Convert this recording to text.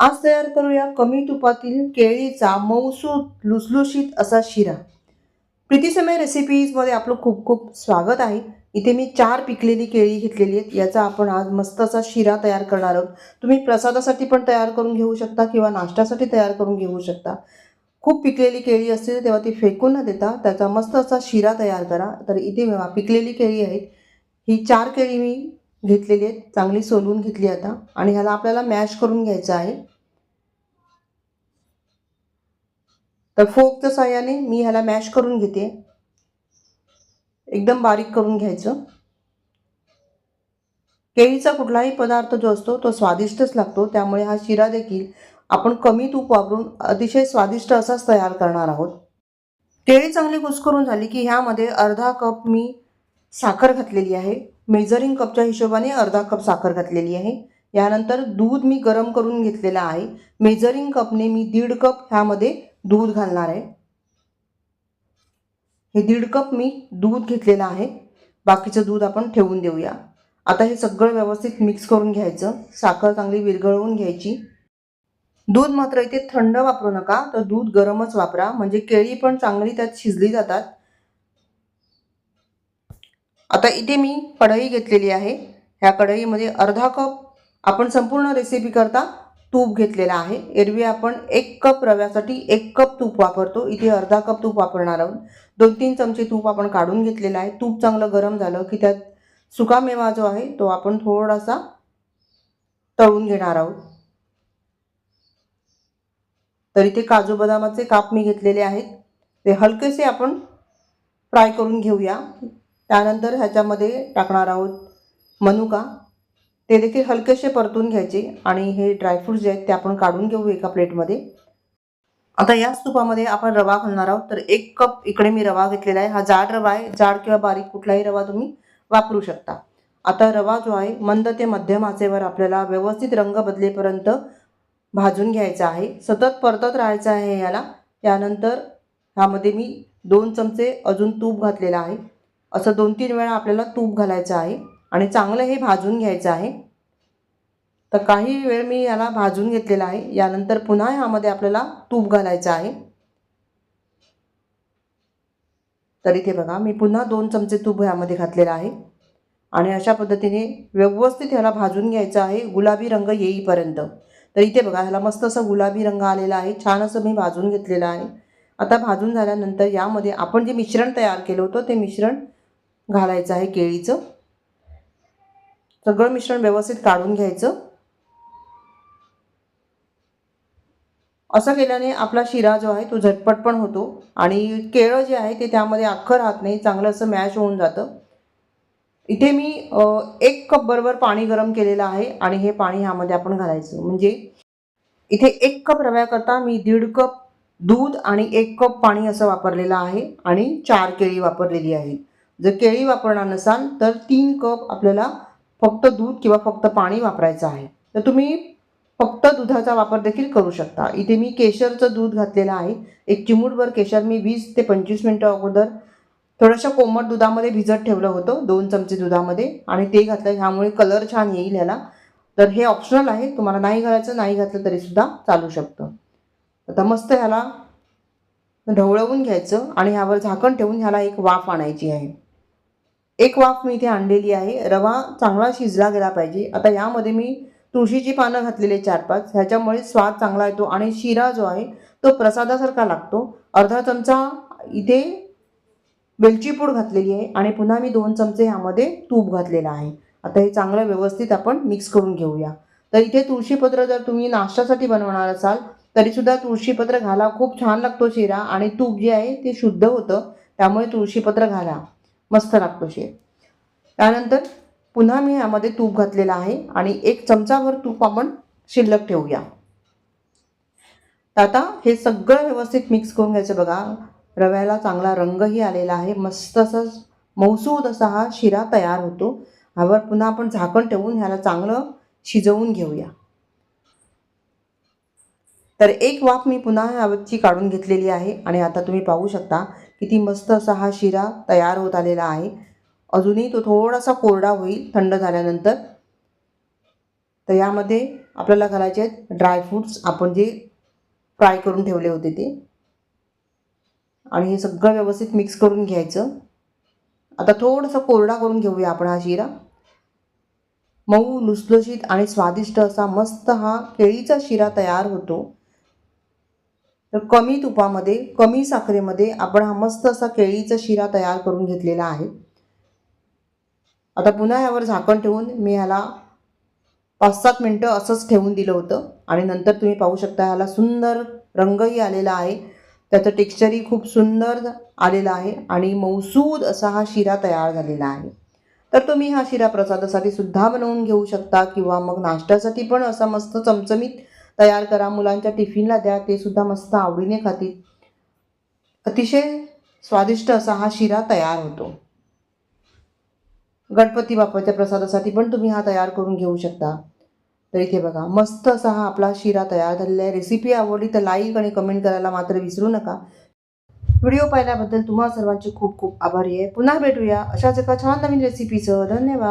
आज तयार करूया कमी तुपातील केळीचा मऊसूत लुसलुशीत असा शिरा. प्रीतीसमय रेसिपीजमध्ये आपलं खूप खूप स्वागत आहे. इथे मी चार पिकलेली केळी घेतलेली आहेत. याचा आपण आज मस्त असा शिरा तयार करणार आहोत. तुम्ही प्रसादासाठी पण तयार करून घेऊ शकता किंवा नाश्त्यासाठी तयार करून घेऊ शकता. खूप पिकलेली केळी असते तेव्हा ती फेकून न देता त्याचा मस्त असा शिरा तयार करा. तर इथे पिकलेली केळी आहेत ही चार केळी मी घेतलेली आहेत. चांगली सोलून घेतली आता. आणि ह्याला आपल्याला मॅश करून घ्यायचं आहे. तर फोकच्या साह्याने मी ह्याला मॅश करून घेते. एकदम बारीक करून घ्यायचं. केळीचा कुठलाही पदार्थ जो असतो तो स्वादिष्टच लागतो. त्यामुळे हा शिरा देखील आपण कमी तूप वापरून अतिशय स्वादिष्ट असाच तयार करणार आहोत. केळी चांगली कुसकरून झाली की ह्यामध्ये अर्धा कप मी साखर घातलेली आहे. मेजरिंग कपच्या हिशोबाने अर्धा कप साखर घातलेली आहे. यानंतर दूध मी गरम करून घेतलेलं आहे. मेजरिंग कपने मी दीड कप ह्यामध्ये दूध घालणार आहे. हे दीड कप मी दूध घेतलेलं आहे. बाकीचं दूध आपण ठेवून देऊया. आता हे सगळं व्यवस्थित मिक्स करून घ्यायचं. साखर चांगली विरघळवून घ्यायची. दूध मात्र इथे थंड वापरू नका. तर दूध गरमच वापरा. म्हणजे केळी पण चांगली त्यात शिजली जातात. आता इथे मी कढई घेतलेली आहे. ह्या कढईमध्ये अर्धा कप आपण संपूर्ण रेसिपी करता तूप घेतलेला आहे. एरवी आपण एक कप रव्यासाठी एक कप तूप वापरतो. इथे अर्धा कप तूप वापरणार आहोत. दोन तीन चमचे तूप आपण काढून घेतलेलं आहे. तूप चांगलं गरम झालं की त्यात सुकामेवा जो आहे तो आपण थोडासा तळून घेणार आहोत. तर इथे काजू बदामाचे काप मी घेतलेले आहेत. ते हलकेसे आपण फ्राय करून घेऊया. त्यानंतर ह्याच्यामध्ये टाकणार आहोत मनुका. ते देखील हलकेसे परतून घ्यायचे आणि हे ड्रायफ्रूट्स जे आहेत ते आपण काढून घेऊ एका प्लेटमध्ये. आता याच तुपामध्ये आपण रवा घालणार आहोत. तर एक कप इकडे मी रवा घेतलेला आहे. हा जाड रवा आहे. जाड किंवा बारीक कुठलाही रवा तुम्ही वापरू शकता. आता रवा जो आहे मंद ते मध्यम आचेवर आपल्याला व्यवस्थित रंग बदलेपर्यंत भाजून घ्यायचा आहे. सतत परतत राहायचं आहे याला. त्यानंतर ह्यामध्ये मी दोन चमचे अजून तूप घातलेला आहे. असं दोन तीन वेळा आपल्याला तूप घालायचं आहे आणि चांगलं हे भाजून घ्यायचं आहे. तर काही वेळ मी याला भाजून घेतलेला आहे. यानंतर पुन्हा ह्यामध्ये आपल्याला तूप घालायचं आहे. तर इथे बघा मी पुन्हा दोन चमचे तूप ह्यामध्ये घातलेलं आहे. आणि अशा पद्धतीने व्यवस्थित ह्याला भाजून घ्यायचं आहे. गुलाबी रंग येईपर्यंत. तर इथे बघा ह्याला मस्त असं गुलाबी रंग आलेला आहे. छान असं मी भाजून घेतलेलं आहे. आता भाजून झाल्यानंतर यामध्ये आपण जे मिश्रण तयार केलं होतं ते मिश्रण घालायचं आहे केळीचं. सगळं मिश्रण व्यवस्थित काढून घ्यायचं. असं केल्याने आपला शिरा जो आहे तो झटपट पण होतो आणि केळं जे आहे ते त्यामध्ये अख्खं राहत नाही चांगलं असं मॅश होऊन जातं. इथे मी एक कप बरोबर पाणी गरम केलेलं आहे आणि हे पाणी ह्यामध्ये आपण घालायचं. म्हणजे इथे एक कप रव्याकरता मी दीड कप दूध आणि एक कप पाणी असं वापरलेलं आहे आणि चार केळी वापरलेली आहे जर केळी वापरणार नसाल तर तीन कप आपल्याला फक्त दूध किंवा फक्त पाणी वापरायचं आहे. तर तुम्ही फक्त दुधाचा वापर देखील करू शकता. इथे मी केशरचं दूध घातलेलं आहे. एक चिमूटभर केशर मी वीस ते पंचवीस मिनटं अगोदर थोडंसं कोमट दुधामध्ये भिजत ठेवलं होतं दोन चमचे दुधामध्ये आणि ते घातलं. ह्यामुळे कलर छान येईल ह्याला. तर हे ऑप्शनल आहे. तुम्हाला नाही घालायचं नाही घातलं तरीसुद्धा चालू शकतं. आता मस्त ह्याला ढवळवून घ्यायचं आणि ह्यावर झाकण ठेवून ह्याला एक वाफ आणायची आहे. एक वाफ मी इथे आणलेली आहे. रवा चांगला शिजला गेला पाहिजे. आता यामध्ये मी तुळशीची पानं घातलेली चार पाच ह्याच्यामुळे स्वाद चांगला येतो आणि शिरा जो आहे तो प्रसादासारखा लागतो. अर्धा चमचा इथे वेलची पूड घातलेली आहे आणि पुन्हा मी दोन चमचे ह्यामध्ये तूप घातलेलं आहे. आता हे चांगलं व्यवस्थित आपण मिक्स करून घेऊया. तर इथे तुळशीपत्र जर तुम्ही नाश्त्यासाठी बनवणार असाल तरीसुद्धा तुळशीपत्र घाला. खूप छान लागतो शिरा आणि तूप जे आहे ते शुद्ध होतं. त्यामुळे तुळशीपत्र घाला. मस्त लागतो आहे त्यानंतर पुन्हा मी यामध्ये तूप घातलेलं आहे आणि एक चमचाभर तूप आपण शिल्लक ठेवूया. आता हे सगळं व्यवस्थित मिक्स करून घ्यायचं बघा. रव्याला चांगला रंगही आलेला आहे. मस्त असं मौसूद असा हा शिरा तयार होतो. ह्यावर पुन्हा आपण झाकण ठेवून ह्याला चांगलं शिजवून घेऊया. तर एक वाफ मी पुन्हा ह्यावरची काढून घेतलेली आहे आणि आता तुम्ही पाहू शकता किती मस्त असा हा शिरा तयार होत आलेला आहे. अजूनही तो थोडासा कोरडा होईल थंड झाल्यानंतर. तर यामध्ये आपल्याला घालायचे आहेत ड्रायफ्रूट्स आपण जे फ्राय करून ठेवले होते ते. आणि हे सगळं व्यवस्थित मिक्स करून घ्यायचं. आता थोडंसं कोरडा करून घेऊया आपण हा शिरा. मऊ लुसलुशीत आणि स्वादिष्ट असा मस्त हा केळीचा शिरा तयार होतो. तर कमी तुपामध्ये कमी साखरेमध्ये आपण हा मस्त असा केळीचा शिरा तयार करून घेतलेला आहे. आता पुन्हा यावर झाकण ठेवून मी ह्याला पाच सात मिनटं असंच ठेवून दिलं होतं. आणि नंतर तुम्ही पाहू शकता ह्याला सुंदर रंगही आलेला आहे. त्याचं टेक्स्चरही खूप सुंदर आलेलं आहे आणि मौसूद असा हा शिरा तयार झालेला आहे. तर तुम्ही हा शिरा प्रसादासाठी सुद्धा बनवून घेऊ शकता किंवा मग नाश्त्यासाठी पण असा मस्त चमचमीत तयार करा. मुलांच्या टिफिनला द्या. ते सुद्धा मस्त आवडीने खातील. अतिशय स्वादिष्ट असा हा शिरा तयार होतो. गणपती बाप्पाच्या प्रसादासाठी पण तुम्ही हा तयार करून घेऊ शकता. तर इथे बघा मस्त असा हा आपला शिरा तयार झालेला आहे. रेसिपी आवडली तर लाईक आणि कमेंट करायला मात्र विसरू नका. व्हिडिओ पाहिल्याबद्दल तुम्हा सर्वांचे खूप खूप आभारी आहे. पुन्हा भेटूया. अशाच एका छान नवीन रेसिपीसह धन्यवाद.